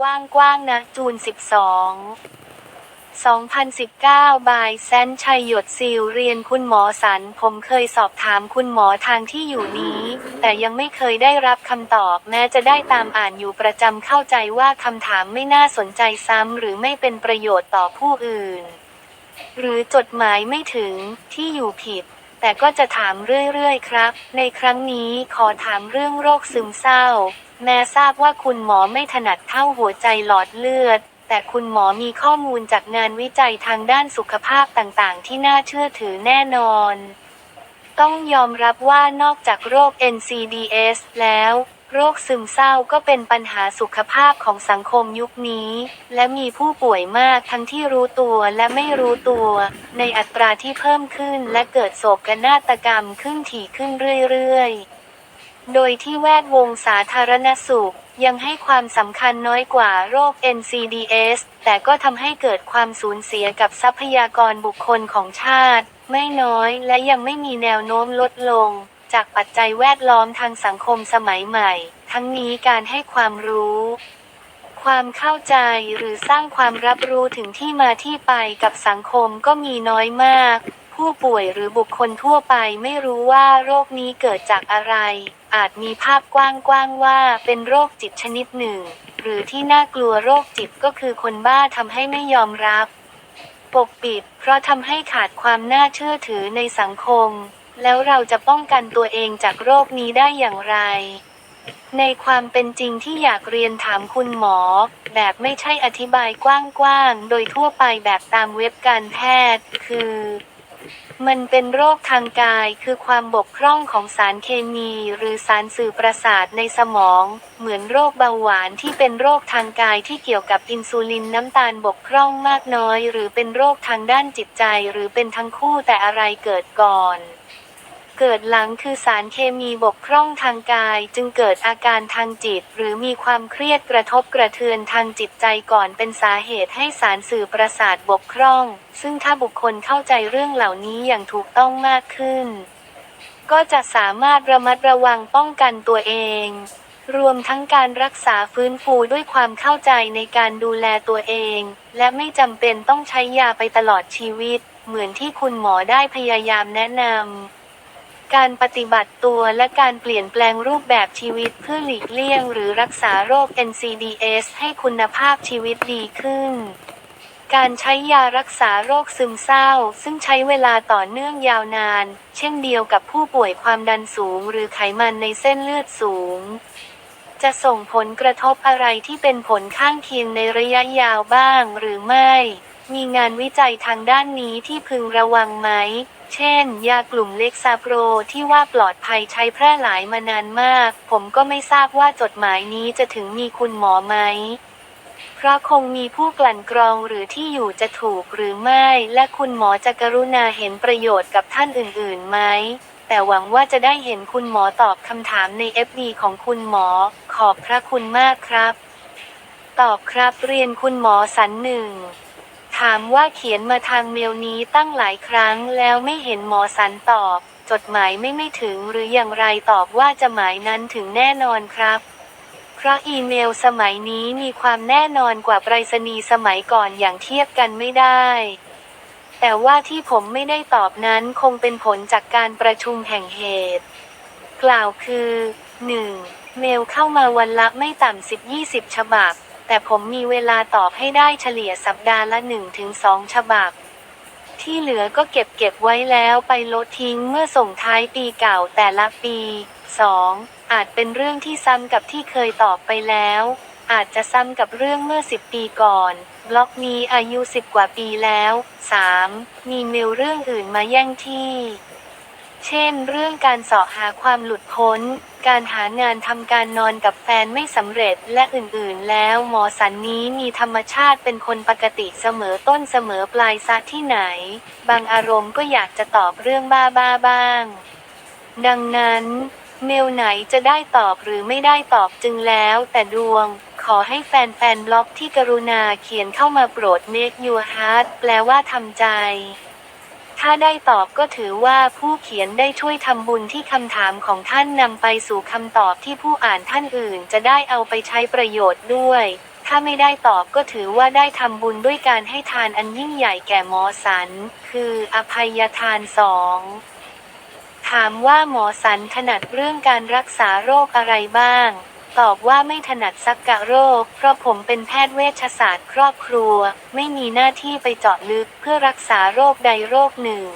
กว้างๆนะ จูน 12 2019 บายแซนชัยหยดซิลเรียนคุณหมอสัน ผมเคยสอบถามคุณหมอทางที่อยู่นี้ แต่ยังไม่เคยได้รับคำตอบ แม้จะได้ตามอ่านอยู่ประจำเข้าใจว่าคำถามไม่น่าสนใจซ้ำหรือไม่เป็นประโยชน์ต่อผู้อื่น หรือจดหมายไม่ถึงที่อยู่ผิด แต่ก็จะถามเรื่อยๆครับ ในครั้งนี้ขอถามเรื่องโรคซึมเศร้า แม้ทราบว่าคุณหมอไม่ถนัดเท่าหัวใจหลอดเลือด แต่คุณหมอมีข้อมูลจากงานวิจัยทางด้านสุขภาพต่างๆ ที่น่าเชื่อถือแน่นอน ต้องยอมรับว่านอกจากโรค NCDs แล้ว โรคซึมเศร้าก็เป็นปัญหาสุขภาพของสังคมยุคนี้ และมีผู้ป่วยมากทั้งที่รู้ตัวและไม่รู้ตัว ในอัตราที่เพิ่มขึ้นและเกิดโศกนาฏกรรมขึ้นถี่ขึ้นเรื่อยๆ โดยที่แวดวงสาธารณสุขยังให้ความสำคัญน้อยกว่าโรค NCDs แต่ก็ทำให้เกิดความสูญเสียกับทรัพยากรบุคคลของชาติ ไม่น้อยและยังไม่มีแนวโน้มลดลง จากปัจจัยแวดล้อมทางสังคมสมัยใหม่ ทั้งนี้การให้ความรู้ ความเข้าใจหรือสร้างความรับรู้ถึงที่มาที่ไปกับสังคมก็มีน้อยมาก ผู้ป่วยหรือบุคคลทั่วไปไม่รู้ว่าโรคนี้เกิดจากอะไร อาจมีภาพกว้างๆว่าเป็นโรคจิตชนิดหนึ่ง หรือที่น่ากลัวโรคจิตก็คือคนบ้าทำให้ไม่ยอมรับ ปกปิด เพราะทำให้ขาดความน่าเชื่อถือในสังคม แล้วเราจะป้องกันตัวเองจากโรคนี้ได้อย่างไร ในความเป็นจริงที่อยากเรียนถามคุณหมอ แบบไม่ใช่อธิบายกว้างๆ โดยทั่วไปแบบตามเว็บการแพทย์ คือมันเป็นโรคทางกายคือความบกพร่องของสารเคมี หรือสารสื่อประสาทในสมอง เหมือนโรคเบาหวานที่เป็นโรคทางกายที่เกี่ยวกับอินซูลินน้ำตาลบกพร่องมากน้อย หรือเป็นโรคทางด้านจิตใจ หรือเป็นทั้งคู่แต่อะไรเกิดก่อน เกิดหลังคือสารเคมีบกพร่องทางกายจึงเกิดอาการทางจิต หรือมีความเครียดกระทบกระเทือนทางจิตใจก่อนเป็นสาเหตุให้สารสื่อประสาทบกพร่อง ซึ่งถ้าบุคคลเข้าใจเรื่องเหล่านี้อย่างถูกต้องมากขึ้น ก็จะสามารถระมัดระวังป้องกันตัวเอง รวมทั้งการรักษาฟื้นฟูด้วยความเข้าใจในการดูแลตัวเอง และไม่จำเป็นต้องใช้ยาไปตลอดชีวิต เหมือนที่คุณหมอได้พยายามแนะนำ การปฏิบัติตัวและการเปลี่ยนแปลงรูปแบบชีวิตเพื่อหลีกเลี่ยงหรือรักษาโรค NCDs ให้คุณภาพชีวิตดีขึ้น การใช้ยารักษาโรคซึมเศร้า ซึ่งใช้เวลาต่อเนื่องยาวนาน เช่นเดียวกับผู้ป่วยความดันสูง หรือไขมันในเส้นเลือดสูง จะส่งผลกระทบอะไรที่เป็นผลข้างเคียงในระยะยาวบ้างหรือไม่ มีงานวิจัยทางด้านนี้ที่พึงระวังไหม เช่น ยากลุ่มเล็กซาโปรที่ว่าปลอดภัยใช้แพร่หลายมานานมาก ผมก็ไม่ทราบว่าจดหมายนี้จะถึงมีคุณหมอไหม เพราะคงมีผู้กลั่นกรองหรือที่อยู่จะถูกหรือไม่ และคุณหมอจะกรุณาเห็นประโยชน์กับท่านอื่นๆไหม แต่หวังว่าจะได้เห็นคุณหมอตอบคำถามใน FB ของคุณหมอ ขอบพระคุณมากครับ ตอบครับเรียนคุณหมอสันหนึ่ง ถามว่าเขียนมาทางเมลนี้ตั้งหลายครั้งแล้วไม่เห็นหมอสันตอบ จดหมายไม่ไม่ถึงหรืออย่างไรตอบว่าจะหมายนั้นถึงแน่นอนครับ เพราะอีเมลสมัยนี้มีความแน่นอนกว่าไปรษณีย์สมัยก่อนอย่างเทียบกันไม่ได้ แต่ว่าที่ผมไม่ได้ตอบนั้นคงเป็นผลจากการประชุมแห่งเหตุ กล่าวคือ 1. เมลเข้ามาวันละไม่ต่ำ10-20 ฉบับ แต่ผมมีเวลาตอบให้ได้เฉลี่ยสัปดาห์ละ1-2ฉบับ ที่เหลือก็เก็บเก็บไว้แล้วไปลดทิ้งเมื่อส่งท้ายปีเก่าแต่ละปี 2. อาจเป็นเรื่องที่ซ้ำกับที่เคยตอบไปแล้ว อาจจะซ้ำกับเรื่องเมื่อ 10 ปีก่อนบล็อกนี้อายุ 10 กว่าปีแล้ว 3. มีเมลเรื่องอื่นมาแย่งที่ เช่น เรื่องการสาะหาความหลุดพ้น การหางานทำการนอนกับแฟนไม่สำเร็จและอื่นๆ แล้วหมอสันนี้มีธรรมชาติเป็นคนปกติเสมอต้นเสมอปลายซะที่ไหน บางอารมณ์ก็อยากจะตอบเรื่องบ้าๆบบ้าง ดังนั้น เมลไหนจะได้ตอบหรือไม่ได้ตอบจึงแล้ว แต่ดวง ขอให้แฟนๆบล็อกที่กรุณาเขียนเข้ามาโปรด make your heart แปลว่าทำใจ ถ้าได้ตอบก็ถือว่าผู้เขียนได้ช่วยทำบุญที่คำถามของท่านนำไปสู่คำตอบที่ผู้อ่านท่านอื่นจะได้เอาไปใช้ประโยชน์ด้วย ถ้าไม่ได้ตอบก็ถือว่าได้ทำบุญด้วยการให้ทานอันยิ่งใหญ่แก่หมอสัน คืออภัยทานสองถามว่าหมอสันถนัดเรื่องการรักษาโรคอะไรบ้าง ตอบว่าไม่ถนัดสักกะโรค เพราะผมเป็นแพทย์เวชศาสตร์ครอบครัว ไม่มีหน้าที่ไปเจาะลึกเพื่อรักษาโรคใดโรคหนึ่ง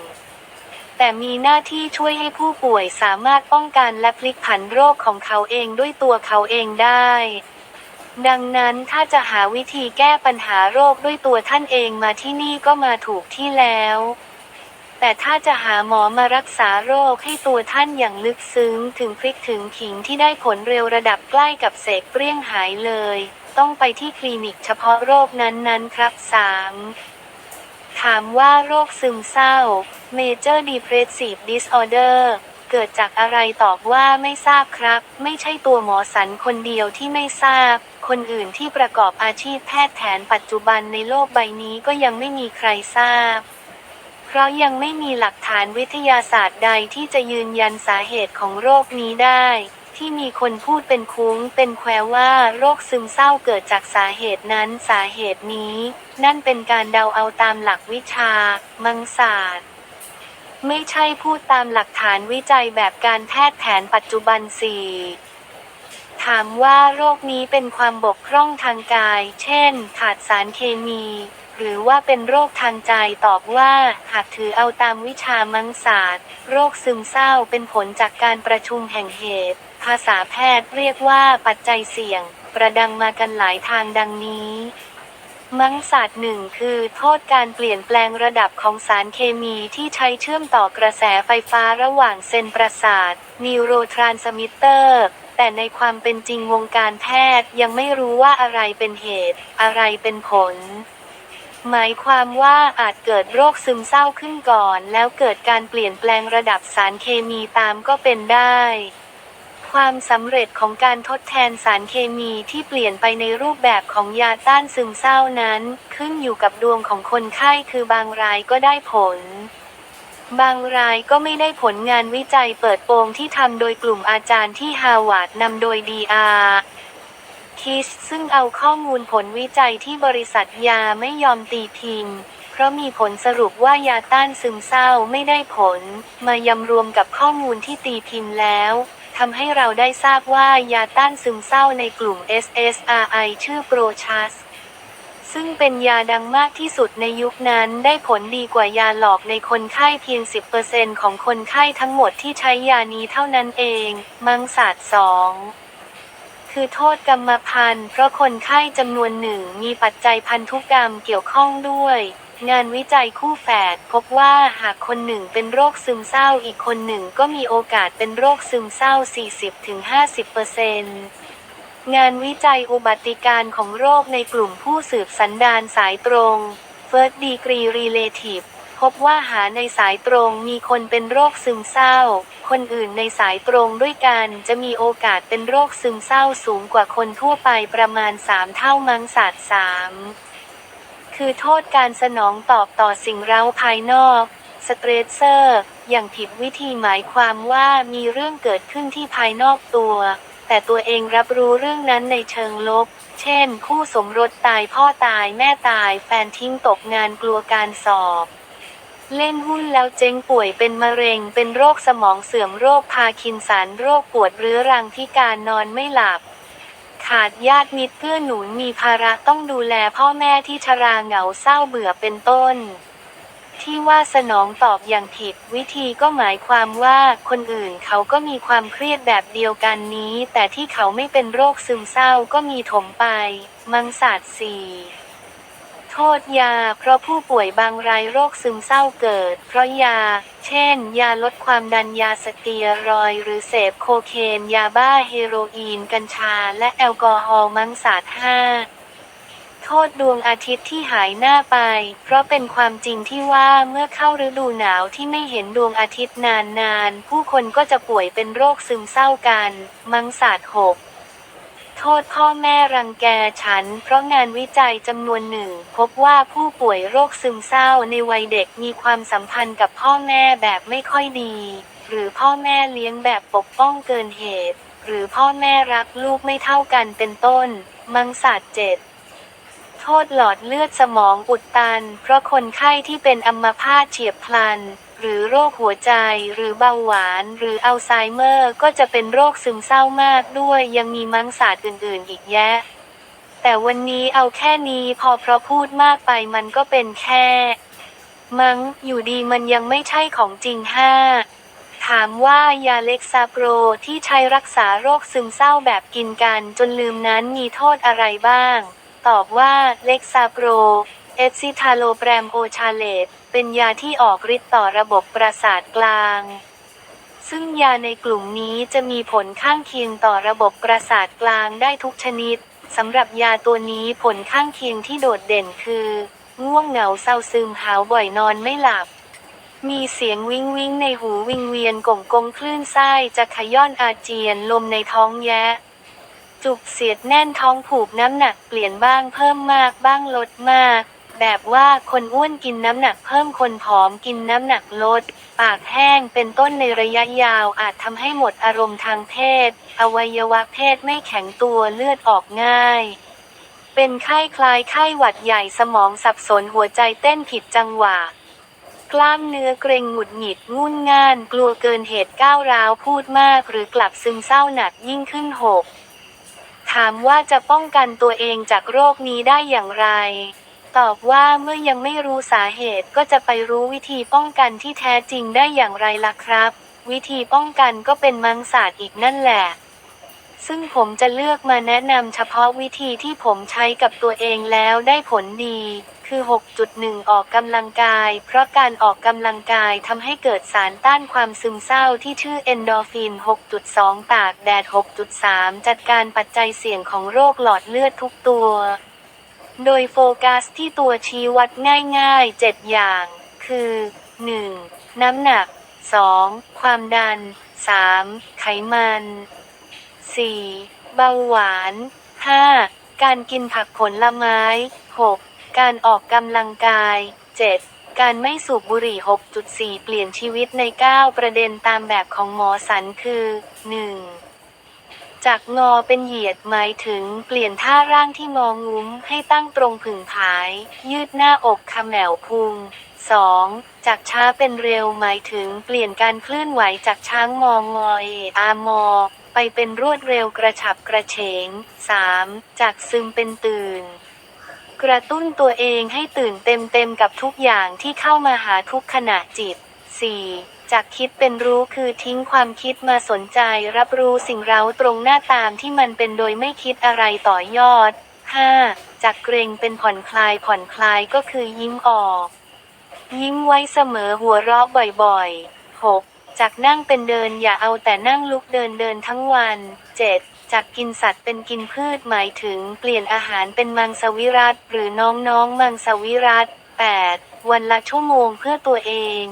แต่มีหน้าที่ช่วยให้ผู้ป่วยสามารถป้องกันและพลิกผันโรคของเขาเองด้วยตัวเขาเองได้ ดังนั้นถ้าจะหาวิธีแก้ปัญหาโรคด้วยตัวท่านเองมาที่นี่ก็มาถูกที่แล้ว แต่ถ้าจะหาหมอมารักษาโรคให้ตัวท่านอย่างลึกซึ้งถึงพริกถึงขิงที่ได้ผลเร็วระดับใกล้กับเสกเปรี้ยงหายเลย ต้องไปที่คลินิกเฉพาะโรคนั้นๆ ครับ 3. ถามว่าโรคซึมเศร้า Major Depressive Disorder เกิดจากอะไรตอบว่าไม่ทราบครับ ไม่ใช่ตัวหมอสันคนเดียวที่ไม่ทราบ คนอื่นที่ประกอบอาชีพแพทย์แผนปัจจุบันในโลกใบนี้ก็ยังไม่มีใครทราบ เพราะยังไม่มีหลักฐานวิทยาศาสตร์ใดที่จะยืนยันสาเหตุของโรคนี้ได้ ที่มีคนพูดเป็นคุ้ง เป็นแควว่าโรคซึมเศร้าเกิดจากสาเหตุนั้นสาเหตุนี้ นั่นเป็นการเดาเอาตามหลักวิชา มังศาสตร์ ไม่ใช่พูดตามหลักฐานวิจัยแบบการแพทย์แผนปัจจุบันสี่ถามว่าโรคนี้เป็นความบกพร่องทางกาย เช่น ขาดสารเคมี หรือว่าเป็นโรคทางใจตอบว่าหากถือเอาตามวิชามังศาสตร์ โรคซึมเศร้าเป็นผลจากการประชุมแห่งเหตุ ภาษาแพทย์เรียกว่าปัจจัยเสี่ยง ประดังมากันหลายทางดังนี้ มังศาสตร์หนึ่งคือโทษการเปลี่ยนแปลงระดับของสารเคมีที่ใช้เชื่อมต่อกระแสไฟฟ้าระหว่างเซนประสาทนิวโรทรานสมิเตอร์แต่ในความเป็นจริงวงการแพทย์ยังไม่รู้ว่าอะไรเป็นเหตุ อะไรเป็นผล หมายความว่าอาจเกิดโรคซึมเศร้าขึ้นก่อน แล้วเกิดการเปลี่ยนแปลงระดับสารเคมีตามก็เป็นได้ ความสำเร็จของการทดแทนสารเคมีที่เปลี่ยนไปในรูปแบบของยาต้านซึมเศร้านั้น ขึ้นอยู่กับดวงของคนไข้คือบางรายก็ได้ผล บางรายก็ไม่ได้ผลงานวิจัยเปิดโปงที่ทำโดยกลุ่มอาจารย์ที่ฮาวาดนำโดย DR คิสซึ่งเอาข้อมูลผลวิจัยที่บริษัทยาไม่ยอมตีพิมพ์ เพราะมีผลสรุปว่ายาต้านซึมเศร้าไม่ได้ผล มายำรวมกับข้อมูลที่ตีพิมพ์แล้วทำให้เราได้ทราบว่ายาต้านซึมเศร้าในกลุ่ม SSRI ชื่อโปรชัสซึ่งเป็นยาดังมากที่สุดในยุคนั้นได้ผลดีกว่ายาหลอกในคนไข้เพียง 10%ของคนไข้ทั้งหมดที่ใช้ยานี้เท่านั้นเอง มังสาดสอง คือโทษกรรมพันธุ์เพราะคนไข้จำนวนหนึ่งมีปัจจัยพันธุกรรมเกี่ยวข้องด้วย งานวิจัยคู่แฝดพบว่าหากคนหนึ่งเป็นโรคซึมเศร้าอีกคนหนึ่งก็มีโอกาสเป็นโรคซึมเศร้า 40-50%งานวิจัยอุบัติการของโรคในกลุ่มผู้สืบสันดานสายตรง First Degree Relative พบว่าหาในสายตรงมีคนเป็นโรคซึมเศร้า คนอื่นในสายตรงด้วยกันจะมีโอกาสเป็นโรคซึมเศร้าสูงกว่าคนทั่วไปประมาณ 3 เท่ามังสาดสามคือโทษการสนองตอบต่อสิ่งเร้าภายนอกสเตรสเซอร์ อย่างผิดวิธีหมายความว่ามีเรื่องเกิดขึ้นที่ภายนอกตัว แต่ตัวเองรับรู้เรื่องนั้นในเชิงลบ เช่น คู่สมรสตายพ่อตายแม่ตายแฟนทิ้งตกงานกลัวการสอบ เล่นหุ้นแล้วเจ๊งป่วยเป็นมะเร็ง เป็นโรคสมองเสื่อมโรคพาคินสันโรคปวดเรื้อรังที่การนอนไม่หลับ ขาดญาติมิตรเกื้อหนุนมีภาระต้องดูแลพ่อแม่ที่ชราเหงาเศร้าเบื่อเป็นต้น ที่ว่าสนองตอบอย่างผิดวิธีก็หมายความว่าคนอื่นเขาก็มีความเครียดแบบเดียวกันนี้ แต่ที่เขาไม่เป็นโรคซึมเศร้าก็มีถมไป มังสาดสี่ โทษยา เพราะผู้ป่วยบางรายโรคซึมเศร้าเกิด เพราะยา เช่น ยาลดความดันยาสเตียรอยหรือเสพโคเคน ยาบ้าเฮโรอีน กัญชา และแอลกอฮอล์มังสาห้าโทษดวงอาทิตย์ที่หายหน้าไป เพราะเป็นความจริงที่ว่าเมื่อเข้าฤดูหนาวที่ไม่เห็นดวงอาทิตย์นานๆ ผู้คนก็จะป่วยเป็นโรคซึมเศร้ากัน มังสาหก โทษพ่อแม่รังแกฉัน เพราะงานวิจัยจำนวนหนึ่ง พบว่าผู้ป่วยโรคซึมเศร้าในวัยเด็กมีความสัมพันธ์กับพ่อแม่แบบไม่ค่อยดี หรือพ่อแม่เลี้ยงแบบปกป้องเกินเหตุ หรือพ่อแม่รักลูกไม่เท่ากันเป็นต้น มังสาดเจ็ดโทษหลอดเลือดสมองอุดตัน เพราะคนไข้ที่เป็นอัมพาตเฉียบพลัน หรือโรคหัวใจ หรือเบาหวาน หรืออัลไซเมอร์ก็จะเป็นโรคซึมเศร้ามากด้วยยังมีมังสาดอื่นๆ อีกแยะ แต่วันนี้เอาแค่นี้พอเพราะพูดมากไปมันก็เป็นแค่ มัง้งอยู่ดีมันยังไม่ใช่ของจริงห้าถามว่ายาเล็กซาโปรที่ใช้รักษาโรคซึมเศร้าแบบกินกันจนลืมนั้นมีโทษอะไรบ้าง ตอบว่าเล็กซาโปร เอซิทาโลแปรมโอชาเลต เป็นยาที่ออกฤทธิ์ต่อระบบประสาทกลาง ซึ่งยาในกลุ่มนี้จะมีผลข้างเคียงต่อระบบประสาทกลางได้ทุกชนิดสำหรับยาตัวนี้ผลข้างเคียงที่โดดเด่นคือ ง่วงเหงาเศร้าซึมหาวบ่อยนอนไม่หลับ มีเสียงวิงวิงในหูวิงเวียนก่งกงคลื่นไส้จะขย้อนอาเจียนลมในท้องแยะ จุกเสียดแน่นท้องผูกน้ำหนักเปลี่ยนบ้างเพิ่มมากบ้างลดมาก แบบว่าคนอ้วนกินน้ำหนักเพิ่มคนผอมกินน้ำหนักลด ปากแห้งเป็นต้นในระยะยาวอาจทำให้หมดอารมณ์ทางเพศ อวัยวะเพศไม่แข็งตัวเลือดออกง่าย เป็นไข้คล้ายไข้หวัดใหญ่สมองสับสนหัวใจเต้นผิดจังหวะกล้ามเนื้อเกร็งหงุดหงิดงุ่นง่าน กลัวเกินเหตุก้าวร้าวพูดมาก หรือกลับซึมเศร้าหนักยิ่งขึ้นหกถามว่าจะป้องกันตัวเองจากโรคนี้ได้อย่างไร ตอบว่าเมื่อยังไม่รู้สาเหตุก็จะไปรู้วิธีป้องกันที่แท้จริงได้อย่างไรล่ะครับ วิธีป้องกันก็เป็นมังสาดอีกนั่นแหละ ซึ่งผมจะเลือกมาแนะนำเฉพาะวิธีที่ผมใช้กับตัวเองแล้วได้ผลดี คือ 6.1 ออกกำลังกาย เพราะการออกกำลังกายทำให้เกิดสารต้านความซึมเศร้าที่ชื่อเอนโดฟิน 6.2 ตากแดด 6.3 จัดการปัจจัยเสี่ยงของโรคหลอดเลือดทุกตัว โดยโฟกัสที่ตัวชี้วัดง่ายๆ 7 อย่าง คือ 1. น้ำหนัก 2. ความดัน 3. ไขมัน 4. เบาหวาน 5. การกินผักผลไม้ 6. การออกกำลังกาย 7. การไม่สูบบุหรี่ 6.4 เปลี่ยนชีวิตใน 9 ประเด็นตามแบบของหมอสันคือ 1. จากงอเป็นเหยียดหมายถึงเปลี่ยนท่าร่างที่งองุ้มให้ตั้งตรงผึ่งผาย ยืดหน้าอกขมแหวพุง 2. จากช้าเป็นเร็วหมายถึงเปลี่ยนการเคลื่อนไหวจากช้างมองงอเออามอ ไปเป็นรวดเร็วกระฉับกระเฉง 3. จากซึมเป็นตื่น กระตุ้นตัวเองให้ตื่นเต็มเต็มๆกับทุกอย่างที่เข้ามาหาทุกขณะจิต 4. จากคิดเป็นรู้คือทิ้งความคิดมาสนใจรับรู้สิ่งเร้าตรงหน้าตามที่มันเป็นโดยไม่คิดอะไรต่อยอด 5. จากเกรงเป็นผ่อนคลายผ่อนคลายก็คือยิ้มออก ยิ้มไว้เสมอหัวเราะบ่อยๆ 6. จากนั่งเป็นเดินอย่าเอาแต่นั่งลุกเดินเดินทั้งวัน 7. จากกินสัตว์เป็นกินพืชหมายถึงเปลี่ยนอาหารเป็นมังสวิรัตหรือน้องๆมังสวิรัต 8. วันละชั่วโมงเพื่อตัวเอง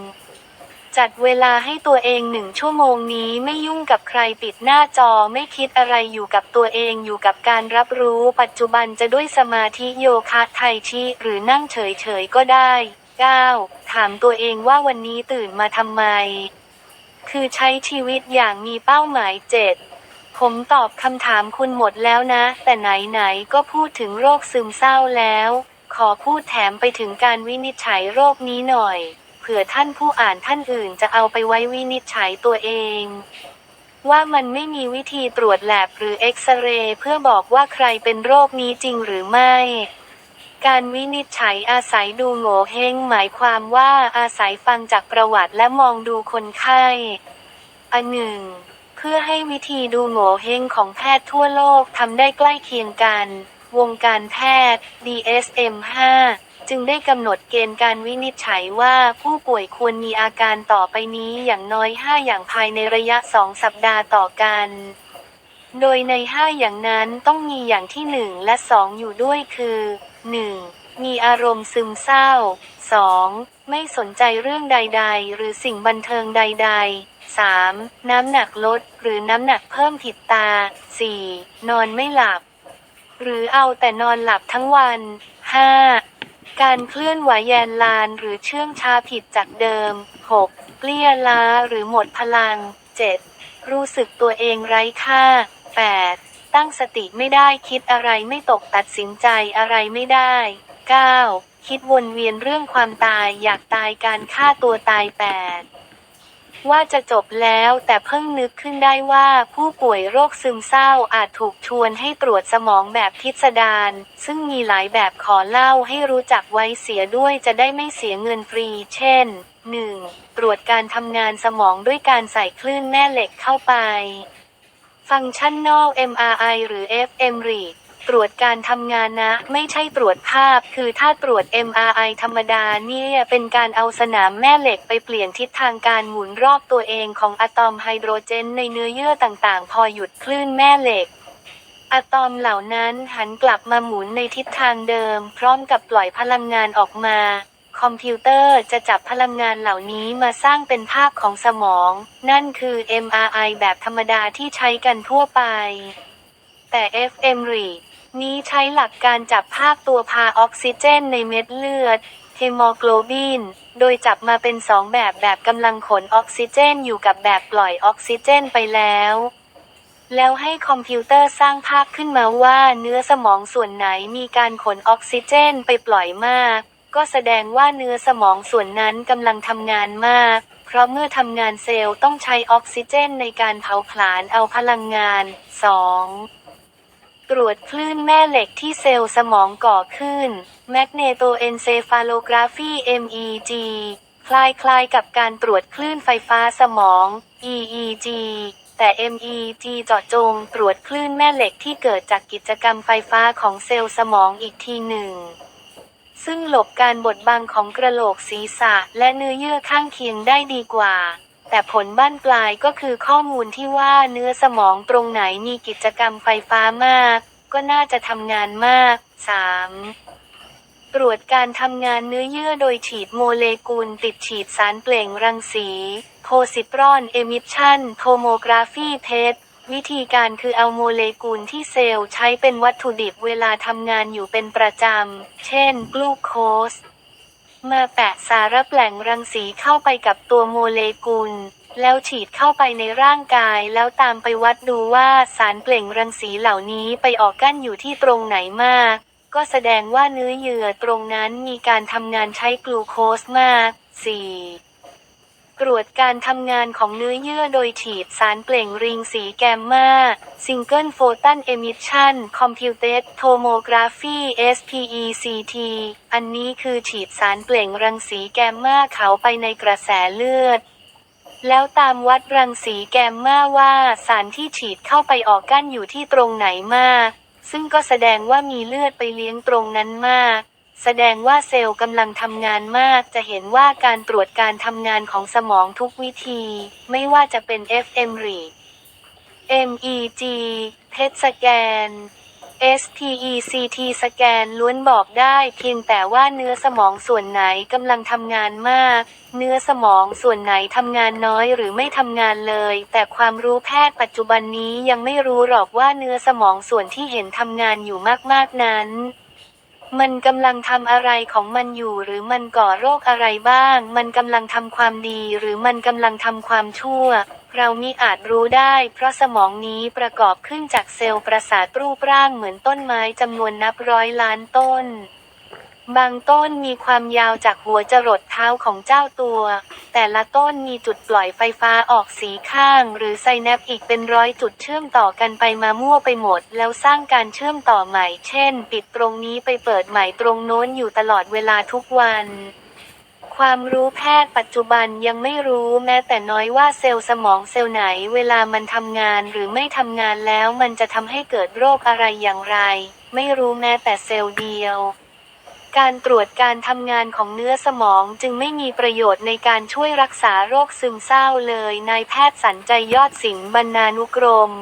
จัดเวลาให้ตัวเองหนึ่งชั่วโมงนี้ไม่ยุ่งกับใครปิดหน้าจอไม่คิดอะไรอยู่กับตัวเองอยู่กับการรับรู้ปัจจุบันจะด้วยสมาธิโยคะไทชีหรือนั่งเฉยๆก็ได้ 9. ถามตัวเองว่าวันนี้ตื่นมาทำไม คือใช้ชีวิตอย่างมีเป้าหมาย 7. ผมตอบคำถามคุณหมดแล้วนะ แต่ไหนๆก็พูดถึงโรคซึมเศร้าแล้ว ขอพูดแถมไปถึงการวินิจฉัยโรคนี้หน่อย เผื่อท่านผู้อ่านท่านอื่นจะเอาไปไว้วินิจฉัยตัวเอง ว่ามันไม่มีวิธีตรวจแลบหรือเอ็กซเรย์เพื่อบอกว่าใครเป็นโรคนี้จริงหรือไม่การวินิจฉัยอาศัยดูโง่เฮงหมายความว่าอาศัยฟังจากประวัติและมองดูคนไข้ อันหนึ่ง เพื่อให้วิธีดูโง่เฮงของแพทย์ทั่วโลกทำได้ใกล้เคียงกัน วงการแพทย์ DSM-5 จึงได้กำหนดเกณฑ์การวินิจฉัยว่าผู้ป่วยควรมีอาการต่อไปนี้อย่างน้อย 5 อย่างภายในระยะ 2 สัปดาห์ต่อกัน โดยใน 5 อย่างนั้นต้องมีอย่างที่ 1 และ 2 อยู่ด้วยคือ 1. มีอารมณ์ซึมเศร้า 2. ไม่สนใจเรื่องใด ๆ หรือสิ่งบันเทิงใด ๆ 3. น้ำหนักลดหรือน้ำหนักเพิ่มผิดตา 4. นอนไม่หลับ หรือเอาแต่นอนหลับทั้งวัน 5. การเคลื่อนไหวแยนลานหรือเชื่องช้าผิดจากเดิม 6. เกลี้ยล้าหรือหมดพลัง 7. รู้สึกตัวเองไร้ค่า 8. ตั้งสติไม่ได้คิดอะไรไม่ตกตัดสินใจอะไรไม่ได้ 9. คิดวนเวียนเรื่องความตายอยากตายการฆ่าตัวตาย 8. ว่าจะจบแล้วแต่เพิ่งนึกขึ้นได้ว่าผู้ป่วยโรคซึมเศร้าอาจถูกชวนให้ตรวจสมองแบบพิสดารซึ่งมีหลายแบบขอเล่าให้รู้จักไว้เสียด้วยจะได้ไม่เสียเงินฟรี เช่น 1. ตรวจการทำงานสมองด้วยการใส่คลื่นแม่เหล็กเข้าไป ฟังก์ชันนอก MRI หรือ FM read ตรวจการทำงานนะ ไม่ใช่ตรวจภาพ คือถ้าตรวจ MRI ธรรมดาเนี่ยเป็นการเอาสนามแม่เหล็กไปเปลี่ยนทิศทางการหมุนรอบตัวเองของอะตอมไฮโดรเจนในเนื้อเยื่อต่างๆ พอหยุดคลื่นแม่เหล็กอะตอมเหล่านั้นหันกลับมาหมุนในทิศทางเดิม พร้อมกับปล่อยพลังงานออกมา คอมพิวเตอร์จะจับพลังงานเหล่านี้มาสร้างเป็นภาพของสมอง นั่นคือ MRI แบบธรรมดาที่ใช้กันทั่วไป แต่ FM read นี้ใช้หลักการจับภาพตัวพาออกซิเจนในเม็ดเลือดเฮโมโกลบิน โดยจับมาเป็นสองแบบแบบกำลังขนออกซิเจนอยู่กับแบบปล่อยออกซิเจนไปแล้ว แล้วให้คอมพิวเตอร์สร้างภาพขึ้นมาว่าเนื้อสมองส่วนไหนมีการขนออกซิเจนไปปล่อยมาก ก็แสดงว่าเนื้อสมองส่วนนั้นกำลังทำงานมาก เพราะเมื่อทำงานเซลล์ต้องใช้ออกซิเจนในการเผาผลาญเอาพลังงาน 2. ตรวจคลื่นแม่เหล็กที่เซลล์สมองก่อขึ้น Magnetoencephalography MEG คล้ายๆกับการตรวจคลื่นไฟฟ้าสมอง EEG แต่ MEG เจาะจงตรวจคลื่นแม่เหล็กที่เกิดจากกิจกรรมไฟฟ้าของเซลล์สมองอีกทีหนึ่ง ซึ่งหลบการบดบังของกระโหลกศีรษะและเนื้อเยื่อข้างเคียงได้ดีกว่า แต่ผลบ้านปลายก็คือข้อมูลที่ว่าเนื้อสมองตรงไหนมีกิจกรรมไฟฟ้ามาก ก็น่าจะทำงานมาก 3. ตรวจการทำงานเนื้อเยื่อโดยฉีดโมเลกุลติดฉีดสารเปล่งรังสีโพซิตรอนเอมิชชันโทโมกราฟีเพชวิธีการคือเอาโมเลกุลที่เซลล์ใช้เป็นวัตถุดิบเวลาทำงานอยู่เป็นประจำ เช่น กลูโคส มาแปะสารแปลงรังสีเข้าไปกับตัวโมเลกุล แล้วฉีดเข้าไปในร่างกายแล้วตามไปวัดดูว่าสารเปล่งรังสีเหล่านี้ไปออกกั้นอยู่ที่ตรงไหนมาก ก็แสดงว่าเนื้อเยื่อตรงนั้นมีการทำงานใช้กลูโคสมาก 4. ตรวจการทำงานของเนื้อเยื่อโดยฉีดสารเปล่งริงสีแกมมาซิงเกิลโฟตันเอมิชชันคอมพิวเตสโทโมกราฟี SPECT อันนี้คือฉีดสารเปล่งรังสีแกมมาเขาไปในกระแสเลือด แล้วตามวัดรังสีแกมมาว่าสารที่ฉีดเข้าไปออกกั้นอยู่ที่ตรงไหนมาก ซึ่งก็แสดงว่ามีเลือดไปเลี้ยงตรงนั้นมาก แสดงว่าเซลล์กำลังทำงานมาก จะเห็นว่าการตรวจการทำงานของสมองทุกวิธี ไม่ว่าจะเป็น FM read MEG PET สแกน SPECT สแกนล้วนบอกได้เพียงแต่ว่าเนื้อสมองส่วนไหนกำลังทำงานมาก เนื้อสมองส่วนไหนทำงานน้อยหรือไม่ทำงานเลย แต่ความรู้แพทย์ปัจจุบันนี้ยังไม่รู้หรอกว่าเนื้อสมองส่วนที่เห็นทำงานอยู่มากๆนั้น มันกำลังทำอะไรของมันอยู่หรือมันก่อโรคอะไรบ้าง มันกำลังทำความดีหรือมันกำลังทำความชั่ว เรามิอาจรู้ได้ เพราะสมองนี้ประกอบขึ้นจากเซลล์ประสาทรูปร่างเหมือนต้นไม้จำนวนนับร้อยล้านต้น บางต้นมีความยาวจากหัวจรดเท้าของเจ้าตัว แต่ละต้นมีจุดปล่อยไฟฟ้าออกสีข้าง หรือไซแนปอีกเป็นร้อยจุดเชื่อมต่อกันไปมามั่วไปหมด แล้วสร้างการเชื่อมต่อใหม่ เช่น ปิดตรงนี้ไปเปิดใหม่ตรงโน้นอยู่ตลอดเวลาทุกวันความรู้แพทย์ปัจจุบันยังไม่รู้แม้แต่น้อยว่าเซลล์สมองเซลล์ไหนเวลามันทำงานหรือไม่ทำงานแล้วมันจะทำให้เกิดโรคอะไรอย่างไร ไม่รู้แม้แต่เซลล์เดียว การตรวจการทำงานของเนื้อสมองจึงไม่มีประโยชน์ในการช่วยรักษาโรคซึมเศร้าเลย นายแพทย์สันใจยอดสิงห์บรรณานุกรม